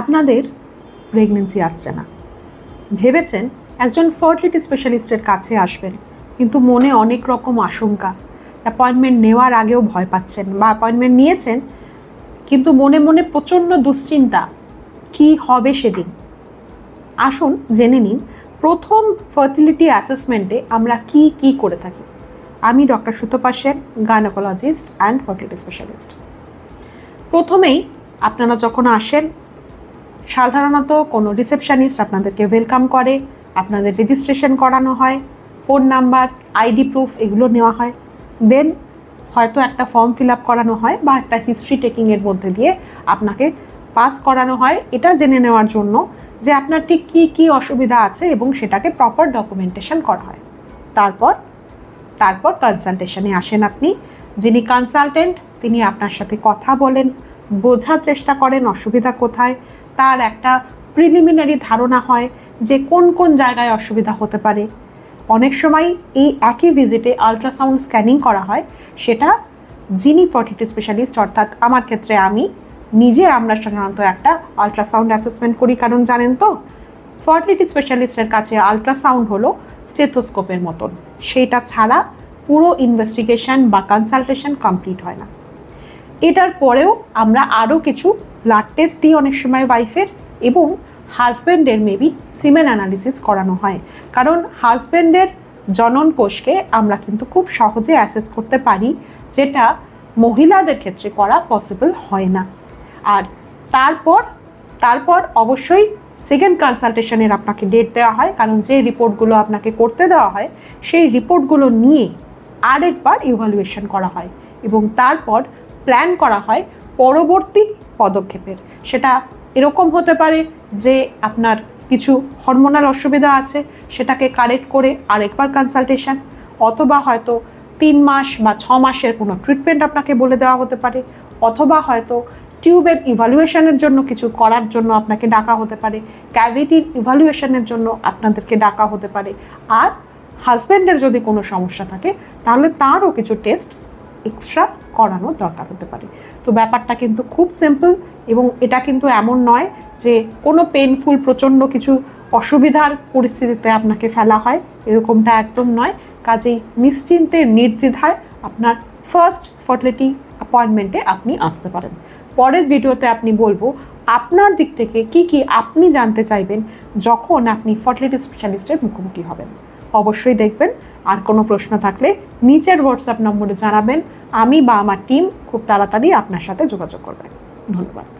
আপনাদের প্রেগনেন্সি আসছে না। ভেবেছেন একজন ফার্টিলিটি স্পেশালিস্টের কাছে আসবেন, কিন্তু মনে অনেক রকম আশঙ্কা। অ্যাপয়েন্টমেন্ট নেওয়ার আগেও ভয় পাচ্ছেন বা অ্যাপয়েন্টমেন্ট নিয়েছেন, কিন্তু মনে মনে প্রচণ্ড দুশ্চিন্তা, কি হবে সেদিন? আসুন জেনে নিন, প্রথম ফার্টিলিটি অ্যাসেসমেন্টে আমরা কি কি করে থাকি। আমি doctor Sutapa Sen gynaecologist and fertility specialist প্রথমেই আপনারা যখন আসেন সাধারণত কোনো রিসেপশনিস্ট আপনাদেরকে ওয়েলকাম করে, আপনাদের রেজিস্ট্রেশন করানো হয় ফোন নাম্বার আইডি প্রুফ এগুলো নেওয়া হয়। দেন হয়তো একটা ফর্ম ফিল আপ করানো হয় বা একটা হিস্ট্রি টেকিংয়ের মধ্যে দিয়ে আপনাকে পাস করানো হয়। এটা জেনে নেওয়ার জন্য যে আপনার ঠিক কী কী অসুবিধা আছে এবং সেটাকে প্রপার ডকুমেন্টেশন করা হয়। তারপর তারপর কনসালটেশনে আসেন আপনি। যিনি কনসালটেন্ট তিনি আপনার সাথে কথা বলেন, বোঝার চেষ্টা করেন অসুবিধা কোথায় তার একটা প্রিলিমিনারি ধারণা হয় যে কোন কোন জায়গায় অসুবিধা হতে পারে। অনেক সময় এই একই ভিজিটে আলট্রাসাউন্ড স্ক্যানিং করা হয়, সেটা যিনি ফার্টিলিটি স্পেশালিস্ট অর্থাৎ আমার ক্ষেত্রে আমি, নিজে আমরা সাধারণত একটা আলট্রাসাউন্ড অ্যাসেসমেন্ট করি। কারণ জানেন তো ফার্টিলিটি স্পেশালিস্টের কাছে আলট্রাসাউন্ড হলো স্টেথোস্কোপের মতন। সেইটা ছাড়া পুরো ইনভেস্টিগেশন বা কনসালটেশন কমপ্লিট হয় না। এটার পরেও আমরা আরও কিছু ব্লাড টেস্ট দিই অনেক সময় ওয়াইফের এবং হাজব্যান্ডের মেবি সিমেন অ্যানালিসিস করানো হয়। কারণ হাজব্যান্ডের জনন কোষকে আমরা কিন্তু খুব সহজে অ্যাসেস করতে পারি, যেটা মহিলাদের ক্ষেত্রে করা পসিবল হয় না। আর তারপর তারপর অবশ্যই সেকেন্ড কনসালটেশনের আপনাকে ডেট দেওয়া হয়, কারণ যে রিপোর্টগুলো আপনাকে করতে দেওয়া হয়, সেই রিপোর্টগুলো নিয়ে আরেকবার ইভালুয়েশন করা হয়। এবং তারপর প্ল্যান করা হয় পরবর্তী পদক্ষেপের। সেটা এরকম হতে পারে যে আপনার কিছু হরমোনাল অসুবিধা আছে, সেটাকে কারেক্ট করে আরেকবার কনসালটেশন অথবা হয়তো তিন মাস বা ছ মাসের কোনো ট্রিটমেন্ট আপনাকে বলে দেওয়া হতে পারে, অথবা হয়তো টিউবের ইভালুয়েশনের জন্য কিছু করার জন্য আপনাকে ডাকা হতে পারে ক্যাভিটির ইভালুয়েশনের জন্য আপনাদেরকে ডাকা হতে পারে। আর হাজব্যান্ডের যদি কোনো সমস্যা থাকে, তাহলে তারও কিছু টেস্ট এক্সট্রা করানোর দরকার হতে পারে। তো ব্যাপারটা কিন্তু খুব সিম্পল এবং এটা কিন্তু এমন নয় যে কোনো পেনফুল প্রচণ্ড কিছু অসুবিধার পরিস্থিতিতে আপনাকে ফেলা হয়, এরকমটা একদম নয়। কাজেই নিশ্চিন্তে, নির্দ্বিধায় আপনার ফার্স্ট ফার্টিলিটি অ্যাপয়েন্টমেন্টে আপনি আসতে পারেন। পরের ভিডিওতে আপনি বলব, আপনার দিক থেকে কি কি আপনি জানতে চাইবেন যখন আপনি ফার্টিলিটি স্পেশালিস্টের মুখোমুখি হবেন। অবশ্যই দেখবেন। আর কোনো প্রশ্ন থাকলে নিচের হোয়াটসঅ্যাপ নম্বরে জানাবেন। আমি বা আমার টিম খুব তাড়াতাড়ি আপনার সাথে যোগাযোগ করবেন। ধন্যবাদ।